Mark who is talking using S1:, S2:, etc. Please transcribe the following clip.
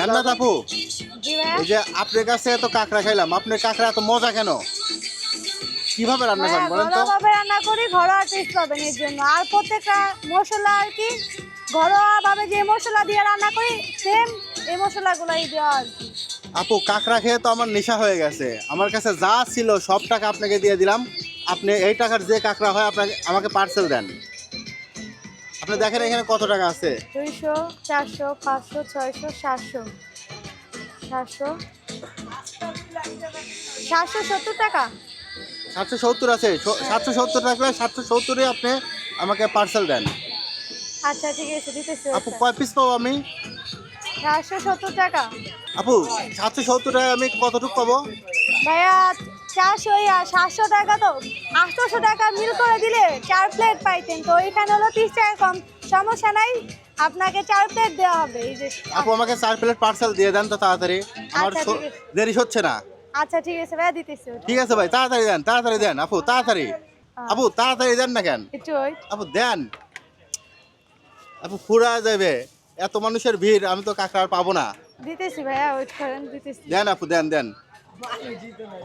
S1: জান্নাত আপু এই যে আপনার কাছে এত কাঁকড়া খাইলাম আপনার কাঁকড়া এত মজা কেন? কীভাবে রান্না করেন বলেন তো?
S2: ঘরোয়াভাবে রান্না করি ঘরোয়া টেস্ট পাবেন এর জন্য। আর প্রত্যেকটা মশলা আর কি ঘরোয়াভাবে যে মশলা দিয়ে রান্না করি সেম এই মশলাগুলোই দেওয়া আর কি।
S1: আপু কাঁকড়া খেয়ে তো আমার নেশা হয়ে গেছে। আমার কাছে যা ছিল সব টাকা আপনাকে দিয়ে দিলাম। আপনি এই টাকার যে কাঁকড়া হয় আপনাকে আমাকে পার্সেল দেন। আপনি দেখেন এখানে কত টাকা আছে?
S2: দুইশো চারশো পাঁচশো ছয়শো সাতশো। সাতশো। সাতশো সত্তর টাকা।
S1: সাতশো সত্তর আছে। সাতশো সত্তর টাকা সাতশো সত্তরে আপনি আমাকে পার্সেল দেন।
S2: আচ্ছা ঠিক আছে দিতেছি
S1: আপু কয় পিস পাবো আমি?
S2: চারশো সত্তর টাকা।
S1: আপু সাতশো সত্তর টাকা আমি কতটুকু পাবো?
S2: ভাইয়া চারশো ইয়া সাতশো টাকা তো আটশোশো টাকা মিল করে দিলে চার প্লেট পাইতেন। তো এখানে হলো তিরিশ টাকা কম। সমস্যা নাই আপনাকে চার প্লেট দেওয়া হবে। এই যে
S1: আপু আমাকে চার প্লেট পার্সেল দিয়ে দেন তো তাড়াতাড়ি। আমার
S2: আচ্ছা।
S1: দেরি হচ্ছে না।
S2: আচ্ছা ঠিক আছে ভাইয়া দিতেছি
S1: ঠিক আছে ভাই তাড়াতাড়ি দেন তাড়াতাড়ি দেন। আপু তাড়াতাড়ি। আপু তাড়াতাড়ি দেন না কেন?
S2: একটু
S1: আপু দেন। আপু ফুরা যাবে এত মানুষের ভিড় আমি তো কাঁকড়া আর পাবো না।
S2: দিতেছি ভাইয়া ওয়েট করেন দিতেছি।
S1: দেন আপু দেন দেন।